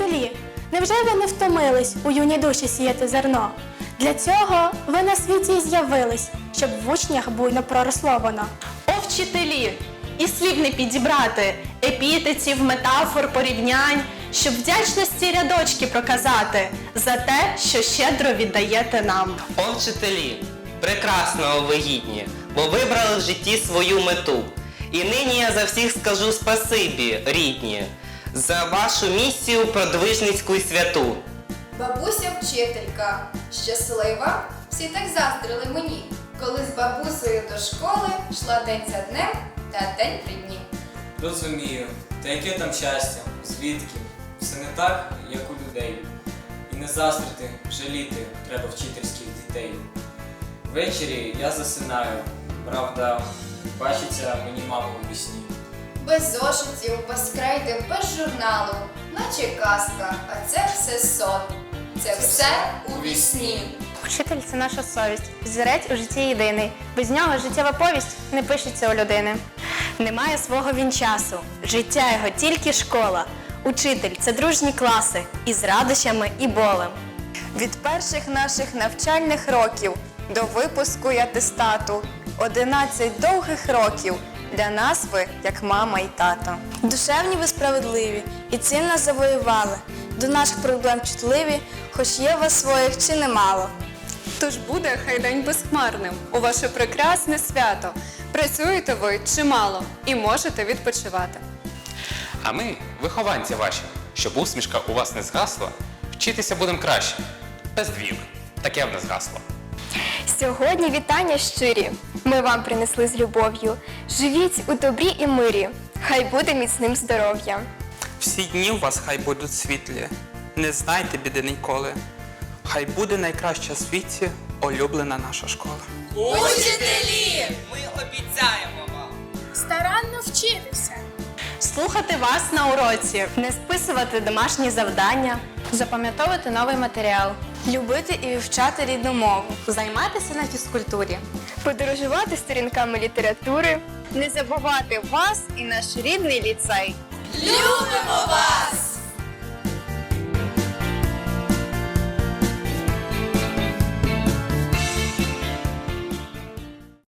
вчителі, невже ви не втомились у юній душі сіяти зерно? Для цього ви на світі з'явились, щоб в учнях буйно проросло воно. О, вчителі! І слів не підібрати, епітетів, метафор, порівнянь, щоб вдячності рядочки проказати за те, що щедро віддаєте нам. О, вчителі, прекрасного ви гідні, бо вибрали в житті свою мету. І нині я за всіх скажу спасибі, рідні, за вашу місію продвижницьку й святу. Бабуся вчителька, щаслива, всі так заздрили мені, коли з бабусею до школи йшла день за днем та день при дні. Розумію, та яке там щастя, звідки? Все не так, як у людей. І не заздрити, жаліти треба вчительських дітей. Ввечері я засинаю, правда, бачиться мені мама у вісні. Без зошитів, без крейди, без журналу, наче казка, а це все сон. Це все у вісні. Учитель це наша совість, взірець у житті єдиний. Без нього життєва повість не пишеться у людини. Немає свого він часу, життя його тільки школа. Учитель це дружні класи із радощами і болем. Від перших наших навчальних років до випуску й атестату 11 довгих років для нас ви як мама й тато. Душевні ви справедливі і цим нас завоювали. До наших проблем чутливі, хоч є у вас своїх чи немало. Тож буде хай день безхмарним у ваше прекрасне свято. Працюєте ви чимало і можете відпочивати. А ми, вихованці ваші, щоб усмішка у вас не згасла, вчитися будемо краще. Без двійок. Таке в нас гасло. Сьогодні вітання щирі. Ми вам принесли з любов'ю. Живіть у добрі і мирі. Хай буде міцним здоров'я. Всі дні у вас хай будуть світлі, не знайте біди ніколи. Хай буде найкраща в світі улюблена наша школа. Учителі! Ми обіцяємо вам Старанно вчитися. Слухати вас на уроці, Не списувати домашні завдання, запам'ятовувати новий матеріал, Любити і вивчати рідну мову. займатися на фізкультурі. подорожувати сторінками літератури, Не забувати вас і наш рідний ліцей. Любимо вас!